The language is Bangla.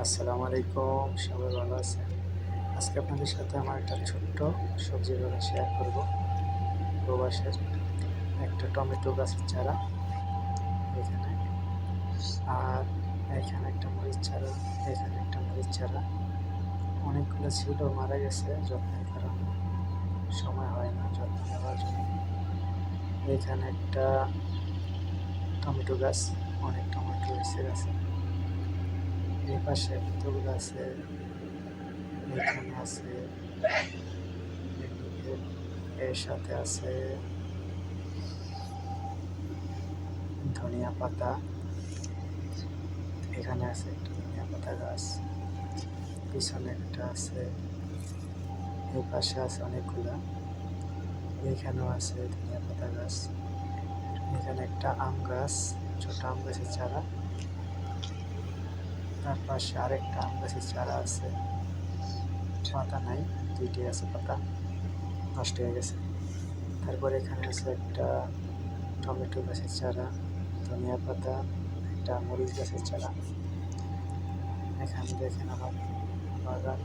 আসসালামু আলাইকুম, সবাই ভালো আছেন? আজকে আপনাদের সাথে আমার একটা ছোট্ট সবজি বাগান শেয়ার করব। প্রবাসের একটা টমেটো গাছের চারা এখানে। আর এখানে একটা মরিচ চারা, এখানে একটা মরিচ চারা। অনেকগুলো ছিল, মারা গেছে, যত্নের কারণে সময় হয় না যত্ন নেওয়ার জন্য। এখানে একটা টমেটো গাছ, অনেক টমেটো এসে গেছে এই পাশে ফুল আছে, এখানে আছে এর সাথে আছে ধনিয়া পাতা, এখানে আছে একটা ধনিয়া পাতা গাছ, পিছনে একটা আছে, এই পাশে আছে অনেকগুলা, এখানেও আছে ধনিয়া পাতা গাছ, এখানে একটা আম গাছ, ছোট আম গাছের চারা তার পাশে আরেকটা আম গাছের চারা আছে। পাতা নাই, দুইটি আছে পাতা, নষ্ট হয়ে গেছে। তারপরে এখানে আছে একটা টমেটো গাছের চারা, ধনিয়া পাতা, একটা মরিচ গাছের চারা। এখানে দেখেন আমার বাগান।